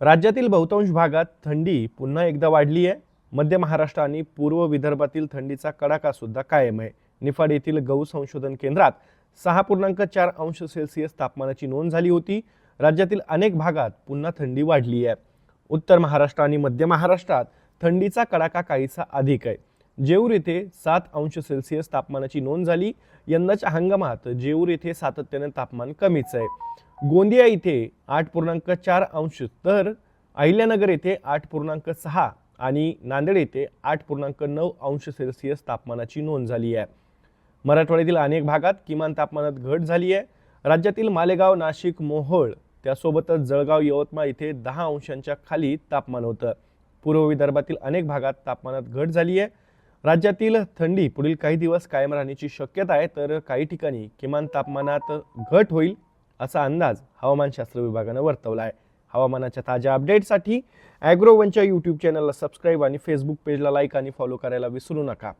राज्यातील बहुतांश भागात थंडी पुन्हा एकदा वाढली आहे. मध्य महाराष्ट्र आणि पूर्व विदर्भातील थंडीचा कडाका सुद्धा कायम आहे. निफाड येथील गहू संशोधन केंद्रात सहा पूर्णांक चार अंश सेल्सिअस तापमानाची नोंद झाली होती. राज्यातील अनेक भागात पुन्हा थंडी वाढली आहे. उत्तर महाराष्ट्र आणि मध्य महाराष्ट्रात थंडीचा कडाका काहीसा अधिक आहे. जेऊर येथे सात अंश सेल्सिअस तापमानाची नोंद झाली. यंदाच्या हंगामात जेऊर येथे सातत्याने तापमान कमीच आहे. गोंदिया इथे आठ पूर्णांक चार अंश तर अहिल्यानगर येथे आठ पूर्णांक सहा आणि नांदेड येथे आठ पूर्णांक नऊ अंश सेल्सिअस तापमानाची नोंद झाली आहे. मराठवाड्यातील अनेक भागात किमान तापमानात घट झाली आहे. राज्यातील मालेगाव नाशिक मोहोळ त्यासोबतच जळगाव यवतमाळ इथे दहा अंशांच्या खाली तापमान होतं. पूर्व विदर्भातील अनेक भागात तापमानात घट झाली आहे. राज्यातील थंडी पुढील काही दिवस कायम राहण्याची शक्यता आहे तर काही ठिकाणी किमान तापमानात घट होईल असा अंदाज हवामानशास्त्र विभागानं वर्तवला आहे. हवामानाच्या ताज्या अपडेटसाठी ॲग्रोवनच्या यूट्यूब चॅनलला सबस्क्राईब आणि फेसबुक पेजला लाईक आणि फॉलो करायला विसरू नका.